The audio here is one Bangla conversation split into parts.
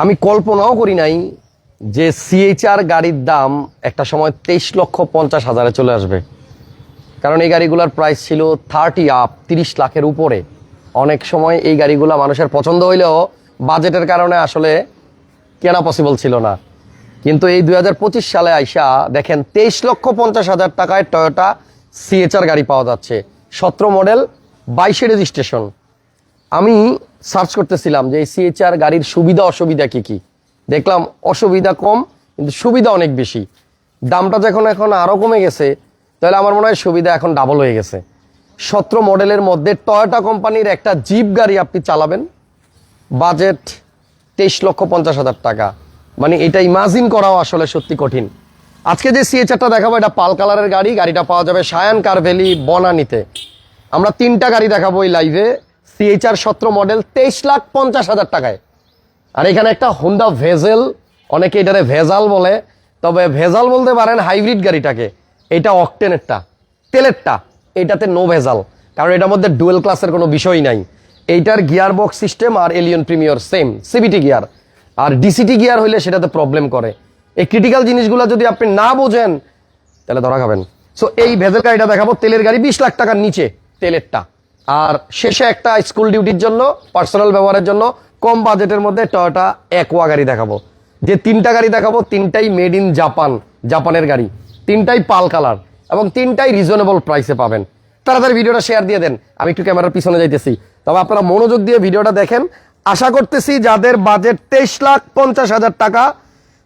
আমি কল্পনাও করি নাই যে সিএইচআর গাড়ির দাম একটা সময় তেইশ লক্ষ পঞ্চাশ হাজারে চলে আসবে। কারণ এই গাড়িগুলোর প্রাইস ছিল থার্টি আপ তিরিশ লাখের উপরে। অনেক সময় এই গাড়িগুলো মানুষের পছন্দ হইলেও বাজেটের কারণে আসলে কেনা পসিবল ছিল না। কিন্তু এই দু হাজার পঁচিশ সালে আইসা দেখেন তেইশ লক্ষ পঞ্চাশ হাজার টাকায় টয়োটা সিএচআর গাড়ি পাওয়া যাচ্ছে। সতেরো মডেল বাইশে রেজিস্ট্রেশন আমি সার্চ করতেছিলাম যে এই সিএচআর গাড়ির সুবিধা, অসুবিধা কি কি? দেখলাম অসুবিধা কম, কিন্তু সুবিধা অনেক বেশি। দামটা যখন এখন আরও কমে গেছে, তাহলে আমার মনে হয় সুবিধা এখন ডাবল হয়ে গেছে। সতেরো মডেলের মধ্যে টয়োটা কোম্পানির একটা জিপ গাড়ি আপনি চালাবেন বাজেট তেইশ লক্ষ পঞ্চাশ হাজার টাকা। মানে এটা ইমাজিন করাও আসলে সত্যি কঠিন। আজকে যে সিএচআরটা দেখাবো, এটা পাল কালারের গাড়ি। গাড়িটা পাওয়া যাবে সায়ান কার ভ্যালি বনানিতে। আমরা তিনটা গাড়ি দেখাবো এই লাইভে সিএচআর সতেরো মডেল তেইশ লাখ পঞ্চাশ হাজার টাকায়। আর এখানে একটা হোন্ডা ভেজেল অনেকে এটারে ভেজাল বলে, তবে ভেজাল বলতে পারেন হাইব্রিড গাড়িটাকে। এটা অকটেনেরটা তেলেরটা, এটাতে নো ভেজাল কারণ এটার মধ্যে ডুয়েল ক্লাসের কোনো বিষয় নাই। এইটার গিয়ার বক্স সিস্টেম আর Allion Premio same CVT gear আর ডিসিটি গিয়ার হইলে সেটাতে প্রবলেম করে। এই ক্রিটিক্যাল জিনিসগুলো যদি আপনি না বোঝেন, তাহলে ধরা খাবেন। সো এই ভেজেল গাড়িটা দেখাবো, তেলের গাড়ি বিশ লাখ টাকার নিচে, তেলেরটা। আর শেষে একটা স্কুল ডিউটির জন্য পার্সোনাল ব্যবহারের জন্য কম বাজেটের মধ্যে টয়োটা একোয়া গাড়ি দেখাবো। যে তিনটা গাড়ি দেখাবো, তিনটাই মেড ইন জাপান জাপানের গাড়ি। তিনটাই পাল কালার এবং তিনটাই রিজনেবল প্রাইসে পাবেন। তাড়াতাড়ি ভিডিওটা শেয়ার দিয়ে দেন, আমি একটু ক্যামেরার পিছনে যাইতেছি। তবে আপনারা মনোযোগ দিয়ে ভিডিওটা দেখেন। আশা করতেছি যাদের বাজেট তেইশ লাখ পঞ্চাশ হাজার টাকা,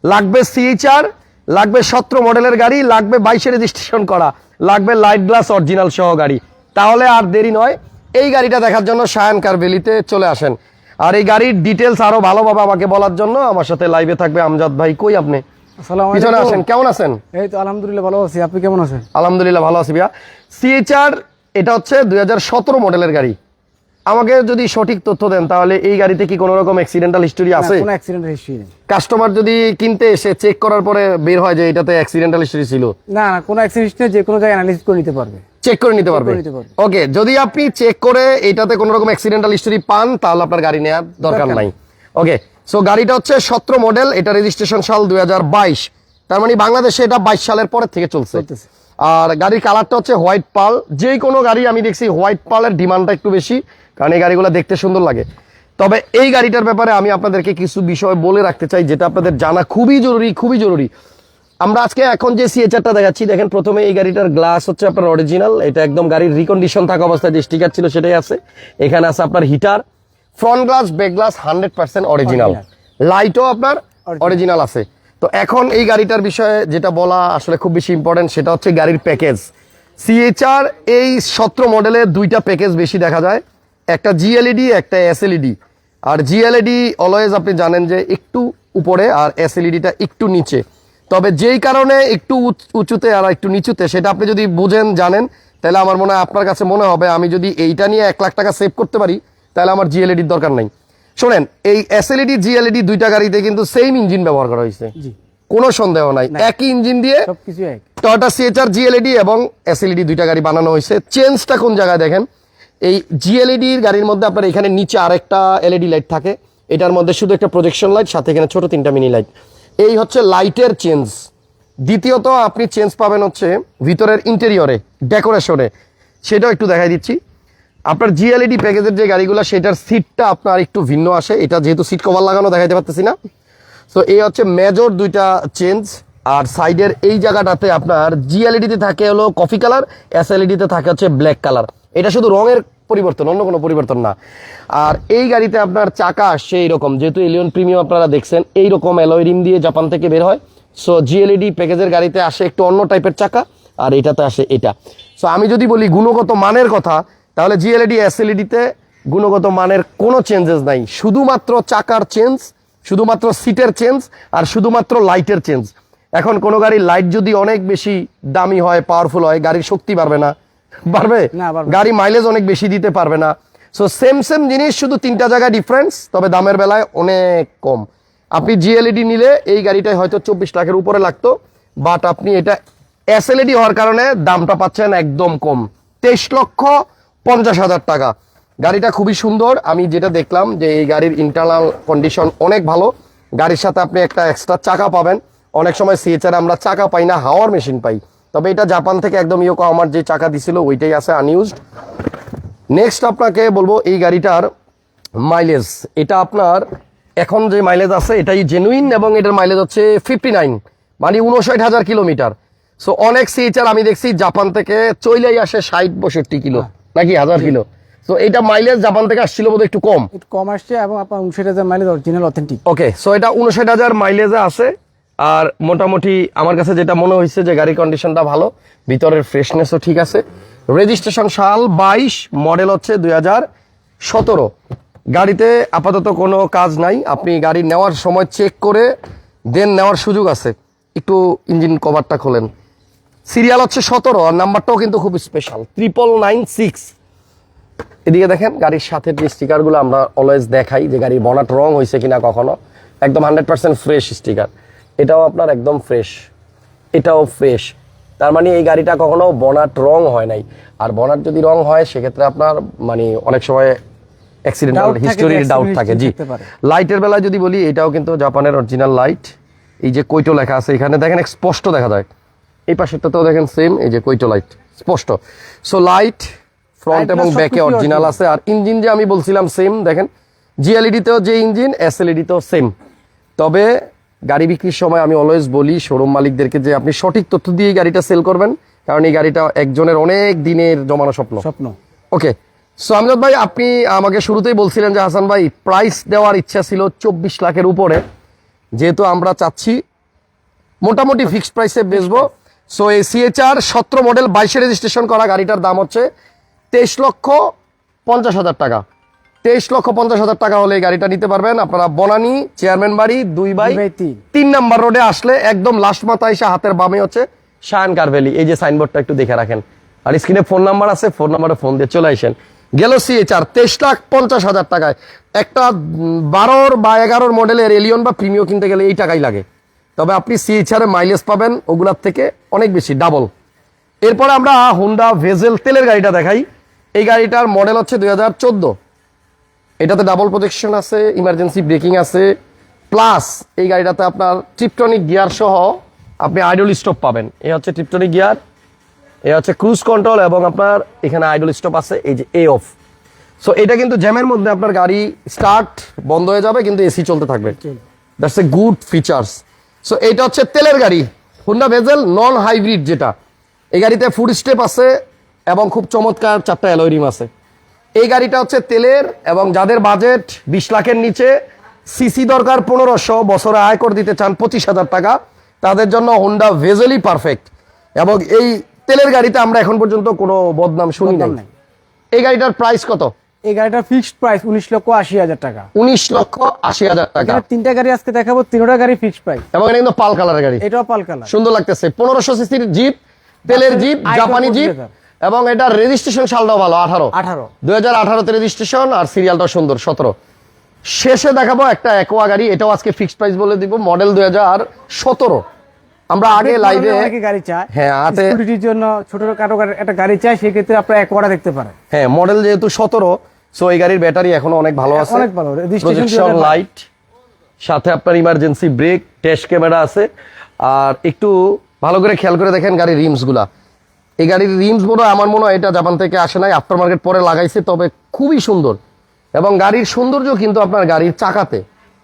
লাগবে সিএইচআর লাগবে সতেরো মডেলের গাড়ি, লাগবে বাইশে রেজিস্ট্রেশন করা, লাগবে লাইট গ্লাস অরিজিনাল সহ গাড়ি। তাহলে আর দেরি নয়। এই গাড়িটা দেখার জন্য সায়ান কার ভ্যালিতে চলে আসেন। আর এই গাড়ির ডিটেলস আরও ভালোভাবে আমাকে বলার জন্য আমার সাথে লাইভে থাকবে আমজাদ ভাই। কই আপনি? পিছনে আসেন কেমন আছেন? এই তো আলহামদুলিল্লাহ ভালো আছি। আপনি কেমন আছেন? আলহামদুলিল্লাহ ভালো আছি ভাইয়া। সিএইচআর এটা হচ্ছে দুই হাজার সতেরো মডেলের গাড়ি। আমাকে যদি সঠিক তথ্য দেন তাহলে এই গাড়িতে কি কোনো রকম অ্যাক্সিডেন্টাল হিস্টোরি আছে? কোনো অ্যাক্সিডেন্ট হিস্ট্রি নেই। কাস্টমার যদি কিনতে এসে চেক করার পরে বের হয় যে এটাতে অ্যাক্সিডেন্টাল হিস্টোরি ছিল। না না কোনো অ্যাক্সিডেন্ট হিস্ট্রি যে কোনো জায়গায় অ্যানালিসিস করে নিতে পারবে। চেক করে নিতে পারবে। ওকে যদি আপনি চেক করে এটাতে কোনো রকম অ্যাক্সিডেন্টাল হিস্টোরি পান তাহলে আপনার গাড়ি নেওয়ার দরকার নাই। ওকে সো গাড়িটা হচ্ছে সতেরো মডেল এটা রেজিস্ট্রেশন সাল দুই তার মানে বাংলাদেশে এটা বাইশ সালের পরে থেকে চলছে। আর গাড়ির কালারটা হচ্ছে হোয়াইট পাল যে কোনো গাড়ি আমি দেখছি হোয়াইট পালের ডিমান্ডটা একটু বেশি কারণ এই গাড়িগুলো দেখতে সুন্দর লাগে। তবে এই গাড়িটার ব্যাপারে আমি আপনাদেরকে কিছু বিষয় বলে রাখতে চাই যেটা আপনাদের জানা খুবই জরুরি খুবই জরুরি। আমরা আজকে এখন যে সিএচআরটা দেখাচ্ছি দেখেন প্রথমে এই গাড়িটার গ্লাস হচ্ছে আপনার অরিজিনাল এটা একদম গাড়ির রিকন্ডিশন থাকা অবস্থায় যে স্টিকার ছিল সেটাই আছে। এখানে আছে আপনার heater front glass back glass hundred percent original লাইটও আপনার অরিজিনাল আছে। তো এখন এই গাড়িটার বিষয়ে যেটা বলা আসলে খুব বেশি ইম্পর্টেন্ট সেটা হচ্ছে গাড়ির প্যাকেজ সিএচআর এই সতেরো মডেলের দুইটা প্যাকেজ বেশি দেখা যায়। একটা জিএলইডি একটা এসএলইডি আর জিএলইডি অলওয়েজ আপনি জানেন যে একটু উপরে আর এসএলইডিটা একটু নিচে। তবে যেই কারণে একটু উঁচুতে আর একটু নিচুতে সেটা আপনি যদি বুঝেন জানেন তাহলে আমার মনে হয় আপনার কাছে মনে হবে আমি যদি এইটা নিয়ে এক লাখ টাকা সেভ করতে পারি তাহলে আমার জিএলইডির দরকার নাই। শোনেন এই এসএলইডি জিএলইডি দুইটা গাড়িতে কিন্তু সেম ইঞ্জিন ব্যবহার করা হয়েছে। কোনো সন্দেহ নাই। একই ইঞ্জিন দিয়ে টয়োটা সিএচআর জিএলইডি এবং এসএলইডি দুইটা গাড়ি বানানো হয়েছে। চেঞ্জটা কোন জায়গায় দেখেন? এই জিএলইডির গাড়ির মধ্যে আপনার এখানে নিচে আরেকটা এলইডি লাইট থাকে। এটার মধ্যে শুধু একটা প্রজেকশন লাইট সাথে এখানে ছোট তিনটা মিনি লাইট এই হচ্ছে লাইটের চেঞ্জ। দ্বিতীয়ত আপনি চেঞ্জ পাবেন হচ্ছে ভিতরের ইন্টেরিয়রে ডেকোরেশনে সেটাও একটু দেখাই দিচ্ছি। আপনার জিএলইডি প্যাকেজের যে গাড়িগুলো, সেটার সিটটা আপনার একটু ভিন্ন আসে। এটা যেহেতু সিট কভার লাগানো, দেখাইতে পারতেছি না। সো এই হচ্ছে মেজর দুইটা চেঞ্জ আর সাইডের এই জায়গাটাতে আপনার জিএলইডিতে থাকে হলো কফি কালার এসএলইডিতে থাকে হচ্ছে ব্ল্যাক কালার এটা শুধু রঙের পরিবর্তন, অন্য কোনো পরিবর্তন না। আর এই গাড়িতে আপনার চাকা আসছে এইরকম যেহেতু এলিয়ন প্রিমিয়াম আপনারা দেখছেন এইরকম অ্যালয় রিম দিয়ে জাপান থেকে বের হয়। সো জিএলইডি প্যাকেজের গাড়িতে আসে একটু অন্য টাইপের চাকা, আর এটাতে আসে এটা। সো আমি যদি বলি গুণগত মানের কথা, তাহলে জিএলইডি এসএলইডিতে গুণগত মানের কোনো চেঞ্জেস নাই। শুধুমাত্র চাকার চেঞ্জ শুধুমাত্র সিটের চেঞ্জ আর শুধুমাত্র লাইটের চেঞ্জ এখন কোনো গাড়ির লাইট যদি অনেক বেশি দামি হয় পাওয়ারফুল হয়, গাড়ির শক্তি বাড়বে না। পারবে গাড়ি মাইলেজ অনেক বেশি দিতে পারবে না। সো সেম সেম জিনিস শুধু তিনটা জায়গায় ডিফারেন্স তবে দামের বেলায় অনেক কম। আপনি জিএলইডি নিলে এই গাড়িটাই হয়তো চব্বিশ লাখের উপরে লাগতো বাট আপনি এটা এসএলইডি হওয়ার কারণে দামটা পাচ্ছেন একদম কম। তেইশ লক্ষ পঞ্চাশ হাজার টাকা। গাড়িটা খুবই সুন্দর। আমি যেটা দেখলাম যে এই গাড়ির ইন্টারনাল কন্ডিশন অনেক ভালো। গাড়ির সাথে আপনি একটা এক্সট্রা চাকা পাবেন। অনেক সময় সিএচআর আমরা চাকা পাই না হাওয়ার মেশিন পাই। তবে এটা জাপান থেকে একদম ইয়োকো আমার যে চাকা দিছিল ওইটাই আছে আনইউজড নেক্সট আপনাকে বলব এই গাড়িটার মাইলেজ এটা আপনার এখন যে মাইলেজ আছে এটাই জেনুইন এবং এটার মাইলেজ হচ্ছে ফিফটি নাইন মানে উনষাট হাজার কিলোমিটার। সো অনেক সিএচআর আমি দেখছি জাপান থেকে চইলেই আসে ষাট বষট্টি কিলো নাকি হাজার কিলো। তো এটা মাইলেজ জাপান থেকে আসছিল বোধহয় একটু কম। একটু কম আসছে এবং আপনার উনষাট হাজার mileage original authentic okay so এটা উনষাট হাজার মাইলেজে আছে। আর মোটামুটি আমার কাছে যেটা মনে হয়েছে যে গাড়ির কন্ডিশনটা ভালো, ভিতরের ফ্রেশনেসও ঠিক আছে। রেজিস্ট্রেশন সাল বাইশ মডেল হচ্ছে দুই হাজার সতেরো। গাড়িতে আপাতত কোনো কাজ নাই, আপনি গাড়ি নেওয়ার সময় চেক করে দেন নেওয়ার সুযোগ আছে। একটু ইঞ্জিন কভারটা খোলেন। সিরিয়াল হচ্ছে সতেরো, আর নাম্বারটাও কিন্তু খুব স্পেশাল ট্রিপল নাইন সিক্স এদিকে দেখেন, গাড়ির সাথে যে স্টিকারগুলো আমরা অলওয়েজ দেখাই যে গাড়ির বনাট রং হয়েছে কিনা কখনো, একদম হান্ড্রেড পার্সেন্ট ফ্রেশ স্টিকার এটাও আপনার একদম ফ্রেশ এটাও ফ্রেশ তার মানে এই গাড়িটা কখনো বনাট রং হয় নাই। আর বনাট যদি রং হয় সেক্ষেত্রে আপনার মানে অনেক সময় অ্যাক্সিডেন্টাল হিস্টোরির ডাউট থাকে। জি। লাইটের বেলায় যদি বলি এটাও কিন্তু জাপানের অরিজিনাল লাইট এই যে কৈটো লেখা আছে এখানে দেখেন স্পষ্ট দেখা যায়। এই পাশেরটাতেও দেখেন সেম এই যে কৈটো লাইট স্পষ্ট। সো লাইট ফ্রন্ট এবং ব্যাকে অরিজিনাল আছে। আর ইঞ্জিন যে আমি বলছিলাম সেম দেখেন জিএলইডিতেও যে ইঞ্জিন এসএলইডিতেও সেম তবে গাড়ি বিক্রির সময় আমি অলওয়েজ বলি শোরুম মালিকদেরকে যে আপনি সঠিক তথ্য দিয়ে গাড়িটা সেল করবেন কারণ এই গাড়িটা একজনের অনেক দিনের জমানো স্বপ্ন। স্বপ্ন। ওকে সো আমজাদ ভাই আপনি আমাকে শুরুতেই বলছিলেন যে হাসান ভাই প্রাইস দেওয়ার ইচ্ছা ছিল চব্বিশ লাখের উপরে। যেহেতু আমরা চাচ্ছি মোটামুটি ফিক্সড প্রাইসে বেচবো। সো এই সিএচআর সতেরো মডেল বাইশে রেজিস্ট্রেশন করা গাড়িটার দাম হচ্ছে তেইশ লক্ষ পঞ্চাশ হাজার টাকা। তেইশ লক্ষ পঞ্চাশ হাজার টাকা হলে এই গাড়িটা নিতে পারবেন। আপনারা বনানি চেয়ারম্যান বাড়ি দুই বাই তিন। নাম্বার রোডে আসলে একদম লাস্ট মাথা এসে হাতের বামে হচ্ছে শায়ান কারভেলি। এই যে সাইনবোর্ডটা একটু দেখে রাখেন। আর স্ক্রিনে ফোন নাম্বার আছে ফোন নাম্বারে ফোন দিয়ে চলে আসেন। গেল সিএচআর তেইশ লাখ পঞ্চাশ হাজার টাকায়। একটা বারোর বা এগারোর মডেলের এলিয়ন বা প্রিমিও কিনতে গেলে এই টাকাই লাগে। তবে আপনি সিএচআর মাইলেজ পাবেন ওগুলার থেকে অনেক বেশি ডাবল এরপরে আমরা হুন্ডা ভেজেল তেলের গাড়িটা দেখাই। এই গাড়িটার মডেল হচ্ছে দুই হাজার চোদ্দ। এটাতে ডাবল প্রোটেকশন আছে ইমার্জেন্সি ব্রেকিং আছে প্লাস এই গাড়িটাতে আপনার ট্রিপটনিক গিয়ার সহ আপনি আইডল স্টপ পাবেন। এ হচ্ছে ট্রিপটনিক গিয়ার এ হচ্ছে ক্রুজ কন্ট্রোল এবং আপনার এখানে আইডল স্টপ আছে এই যে এ অফ সো এটা কিন্তু জ্যামের মধ্যে আপনার গাড়ি স্টার্ট বন্ধ হয়ে যাবে কিন্তু এসি চলতে থাকবে। That's a good features so এটা হচ্ছে তেলের গাড়ি হুন্ডা ভেজেল নন হাইব্রিড যেটা। এই গাড়িতে ফুড স্টেপ আছে এবং খুব চমৎকার চারটা অ্যালোরিম আছে। এই গাড়িটা হচ্ছে তেলের এবং যাদের বাজেট বিশ লাখের নিচে সিসি দরকার পনেরোশো বছরে আয়কর দিতে চান পঁচিশ হাজার টাকা তাদের জন্য হোন্ডা ভেজেলই পারফেক্ট এবং এই তেলের গাড়িতে আমরা এখন পর্যন্ত কোনো বদনাম শুনি নাই। এই গাড়িটার প্রাইস কত? এই গাড়িটার ফিক্সড প্রাইস উনিশ লক্ষ আশি হাজার টাকা। উনিশ লক্ষ আশি হাজার টাকা। তিনটা গাড়ি আজকে দেখাবো তিনটা গাড়ি ফিক্সড প্রাইস এবং এটা কিন্তু পাল কালারের গাড়ি। এটাও পাল কালার। সুন্দর লাগতেছে। পনেরোশো সিসির জিপ তেলের জিপ জাপানি জিপ। এবং এটার রেজিস্ট্রেশন সালটাও ভালো আঠারো। আঠারো। দুই হাজার আঠারোতে রেজিস্ট্রেশন আর সিরিয়ালটা সুন্দর সতেরো। শেষে দেখাবো একটা একোয়া গাড়ি এটাও আজকে ফিক্সড প্রাইস বলে দিব মডেল দুই হাজার সতেরো। আমরা আগে লাইভে অনেকে গাড়ি চায়। হ্যাঁ, হাতে- স্কুটির জন্য ছোট গাড়ি- একটা গাড়ি চায় সেক্ষেত্রে আপনার এক ওয়াটা দেখতে পারেন। হ্যাঁ মডেল যেহেতু সতেরো সো এই গাড়ির ব্যাটারি এখনও অনেক ভালো আছে। অনেক ভালো। 2005 লাইট সাথে আপনার ইমার্জেন্সি ব্রেক টেস্ট ক্যামেরা আছে। আর একটু ভালো করে খেয়াল করে দেখেন গাড়ির রিমসগুলা। এই গাড়ির রিমস বড় আমার মনে হয় এটা জাপান থেকে আসে নাই আফটার মার্কেট পরে লাগাইছে, তবে খুবই সুন্দর। এবং গাড়ির সৌন্দর্য কিন্তু আপনার গাড়ির চাকাতে।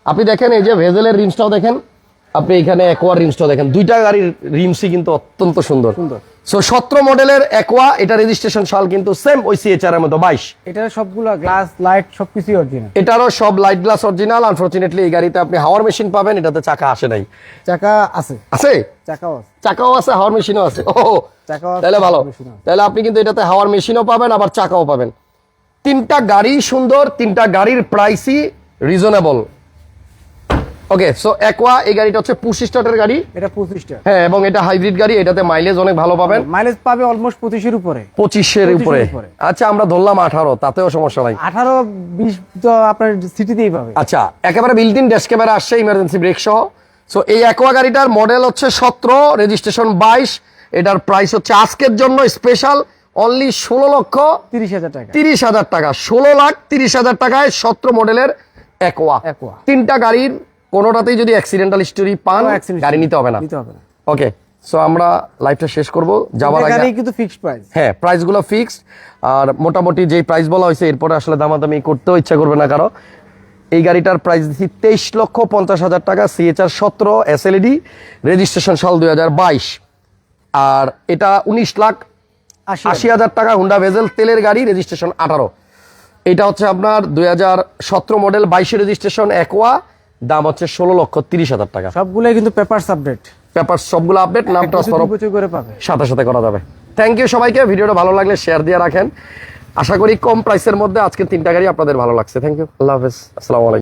আপনি দেখেন এই যে ভেজেলের রিমসটাও দেখেন, আপনি এখানে একোয়ার রিমসটাও দেখেন, দুইটা গাড়ির রিমসই কিন্তু অত্যন্ত সুন্দর। সুন্দর। সো সতেরো মডেলের একোয়া এটা রেজিস্ট্রেশন সাল কিন্তু সেম ওই সিএচআর এর মতো বাইশ। এটার সবগুলো গ্লাস লাইট সবকিছুই অরিজিনাল এটারও সব লাইট গ্লাস অরিজিনাল আনফরচুনেটলি এই গাড়িতে আপনি হাওয়ার মেশিন পাবেন এটাতে চাকা আসে নাই। চাকা আছে। আছে? চাকাও আছে। চাকাও আছে হাওয়ার মেশিনও আছে। ও তাহলে ভালো। তাহলে আপনি কিন্তু এটাতে হাওয়ার মেশিনও পাবেন আবার চাকাও পাবেন। তিনটা গাড়ি সুন্দর তিনটা গাড়ির প্রাইসই রিজনেবল ওকে সো একোয়া এই গাড়িটা হচ্ছে পুশ স্টার্টের গাড়ি। এটা পঁচিশটা হ্যাঁ এবং এটা হাইব্রিড গাড়ি এটাতে মাইলেজ অনেক ভালো পাবেন। মাইলেজ পাবে অলমোস্ট পঁচিশের উপরে। পঁচিশের 25 এর উপরে। আচ্ছা আমরা ধরলাম আঠারো তাতেও সমস্যা নাই। আঠারো বিশ তো আপনার সিটিতেই পাবে। আচ্ছা একেবারে ইন ড্যাশ ক্যামেরা আসছে ইমার্জেন্সি ব্রেক সহ। সো এই অ্যাকোয়া গাড়িটার মডেল হচ্ছে সতেরো রেজিস্ট্রেশন বাইশ। এটার প্রাইস হচ্ছে আজকের জন্য স্পেশাল অনলি ষোলো লক্ষ তিরিশ হাজার টাকা। তিরিশ হাজার টাকা। ষোলো লাখ তিরিশ হাজার টাকায় সতেরো মডেলের অ্যাকোয়া। তিনটা গাড়ির কোনোটাতেই যদি অ্যাক্সিডেন্টাল হিস্টোরি পান গাড়ি নিতে হবে না। নিতে হবে না। ওকে সো আমরা লাইভটা শেষ করব। যাওয়ার আগে কিন্তু ফিক্সড প্রাইস হ্যাঁ প্রাইসগুলো ফিক্সড আর মোটামুটি যেই প্রাইস বলা হয়েছে এরপরে আসলে দামাদামি করতেও ইচ্ছা করবে না কারও। এই গাড়িটার প্রাইস দিচ্ছি তেইশ লক্ষ পঞ্চাশ হাজার টাকা সিএচআর সতেরো এসএলইডি রেজিস্ট্রেশন সাল দুই হাজার বাইশ। আর এটা উনিশ লাখ আশি হাজার। টাকা হুন্ডা ভেজেল তেলের গাড়ি রেজিস্ট্রেশন আঠারো। এটা হচ্ছে আপনার দুই হাজার সতেরো মডেল বাইশে রেজিস্ট্রেশন একোয়া দাম হচ্ছে ষোলো লক্ষ তিরিশ হাজার টাকা। সবগুলোই কিন্তু পেপার আপডেট। পেপার সবগুলো আপডেট নাম ট্রান্সফার করে পাবে। সাথে সাথে করা যাবে। থ্যাংক ইউ সবাইকে ভিডিওটা ভালো লাগলে শেয়ার দিয়ে রাখেন। আশা করি কম প্রাইসের মধ্যে আজকে তিনটা গাড়ি আপনাদের ভালো লাগছে। থ্যাংক ইউ আল্লাহ হাফেজ আসসালামু আলাইকুম।